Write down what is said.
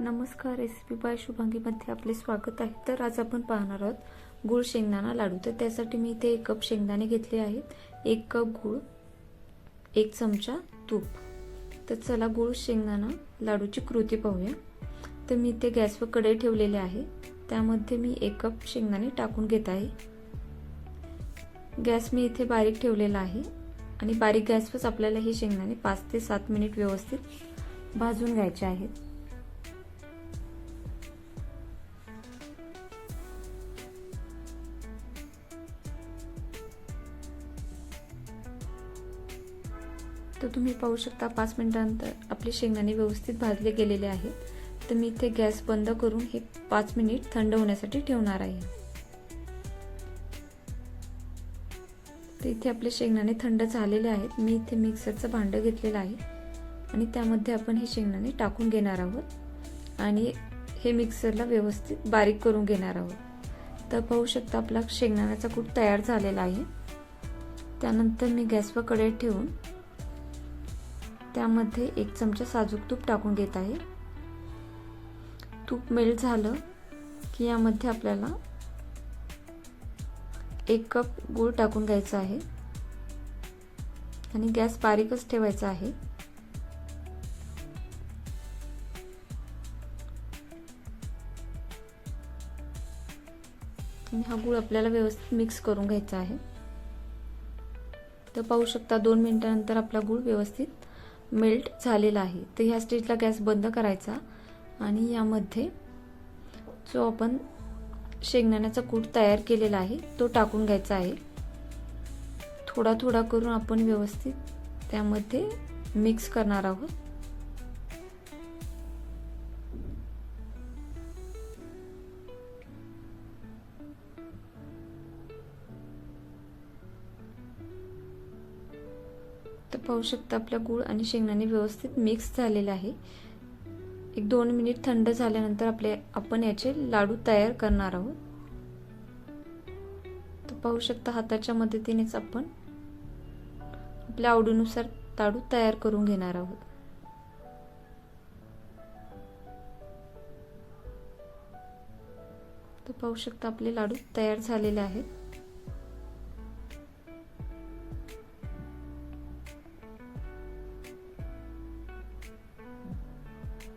नमस्कार recipe bye शुभांगीमध्ये आपले स्वागत आहे. तर आज आपण पाहणार आहोत गुळ शेंगदाणा लाडू. तर त्यासाठी मी इथे एक कप शेंगदाणे घेतले आहेत. एक कप गुळ एक चमचा तूप. तर चला गुळ शेंगदाणा लाडूची कृती पाहूया. तर मी इथे गॅसवर कढई ठेवलेले आहे. त्यामध्ये मी एक कप शेंगदाणे टाकून घेत आहे. गॅस मी इथे बारीक ठेवलेला आहे. आणि बारीक गॅसवरच आपल्याला हे शेंगदाणे पाच ते सात मिनिट व्यवस्थित भाजून घ्यायचे आहेत. तर तुम्ही पाहू शकता पाच मिनटानंतर आपले शेंगदाणे व्यवस्थित भाजले गेलेले आहेत. तर मी इथे गॅस बंद करून हे पाच मिनिट थंड होण्यासाठी ठेवणार आहे. तर इथे आपले शेंगदाणे थंड झालेले आहेत. मी इथे मिक्सरचं भांडं घेतलेलं आहे आणि त्यामध्ये आपण हे शेंगदाणे टाकून घेणार आहोत आणि हे मिक्सरला व्यवस्थित बारीक करून घेणार आहोत. तर पाहू शकता आपला शेंगदाण्याचा कूट तयार झालेला आहे. त्यानंतर मी गॅसवर कढई ठेवून त्यामध्ये एक चमचा साजूक तूप टाकून घेत आहे. तूप मेल्ट झालं की यामध्ये आपल्याला एक कप गूळ टाकून घ्यायचा आहे. आणि गॅस बारीकच ठेवायचा आहे. आणि हा गूळ आपल्याला व्यवस्थित मिक्स करून घ्यायचा आहे. तर पाहू शकता दोन मिनिटानंतर आपला गूळ व्यवस्थित मेल्ट झालेला आहे. तर ह्या स्टेजला गॅस बंद करायचा आणि यामध्ये जो आपण शेंगदाण्याचा कूट तयार केलेला आहे तो टाकून घ्यायचा आहे. थोडा थोडा करून आपण व्यवस्थित त्यामध्ये मिक्स करणार आहोत. तर पाहू शकता आपला गूळ आणि शेंगदाणे व्यवस्थित मिक्स झालेला आहे. एक दोन मिनिट थंड झाल्यानंतर आपले आपण याचे लाडू तयार करणार आहोत. तर पाहू शकता हाताच्या मदतीनेच आपण आपल्या आवडीनुसार लाडू तयार करून घेणार आहोत. तर पाहू शकता आपले लाडू तयार झालेले आहेत.